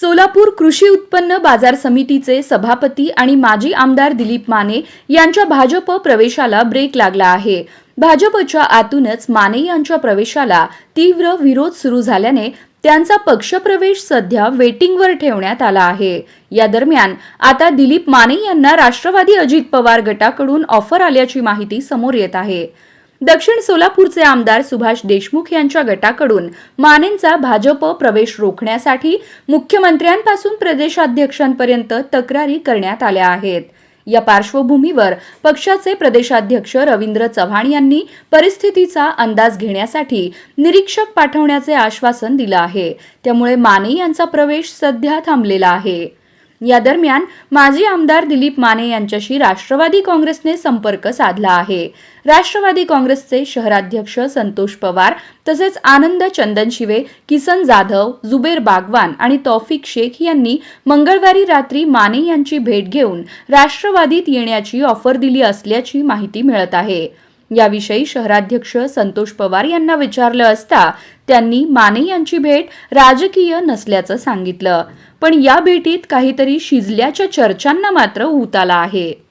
सोलापूर कृषी उत्पन्न बाजार समितीचे सभापती आणि माजी आमदार दिलीप माने यांच्या भाजप प्रवेशाला ब्रेक लागला आहे. भाजपच्या आतूनच माने यांच्या प्रवेशाला तीव्र विरोध सुरू झाल्याने त्यांचा पक्षप्रवेश सध्या वेटिंगवर ठेवण्यात आला आहे. या दरम्यान आता दिलीप माने यांना राष्ट्रवादी अजित पवार गटाकडून ऑफर आल्याची माहिती समोर येत आहे. दक्षिण सोलापूरचे आमदार सुभाष देशमुख यांच्या गटाकडून मानेंचा भाजप प्रवेश रोखण्यासाठी मुख्यमंत्र्यांपासून प्रदेशाध्यक्षांपर्यंत तक्रारी करण्यात आल्या आहेत. या पार्श्वभूमीवर पक्षाचे प्रदेशाध्यक्ष रवींद्र चव्हाण यांनी परिस्थितीचा अंदाज घेण्यासाठी निरीक्षक पाठवण्याचे आश्वासन दिलं आहे. त्यामुळे माने यांचा प्रवेश सध्या थांबलेला आहे. या दरम्यान माजी आमदार दिलीप माने यांच्याशी राष्ट्रवादी काँग्रेसने संपर्क साधला आहे. राष्ट्रवादी काँग्रेसचे शहराध्यक्ष संतोष पवार तसेच आनंद चंदनशिवे किसन जाधव जुबेर बागवान आणि तौफिक शेख यांनी मंगळवारी रात्री माने यांची भेट घेऊन राष्ट्रवादीत येण्याची ऑफर दिली असल्याची माहिती मिळत आहे. याविषयी शहराध्यक्ष संतोष पवार यांना विचारलं असता त्यांनी माने यांची भेट राजकीय नसल्याचं सांगितलं. पण या भेटीत काहीतरी शिजल्याच्या चर्चांना मात्र ऊत आला आहे.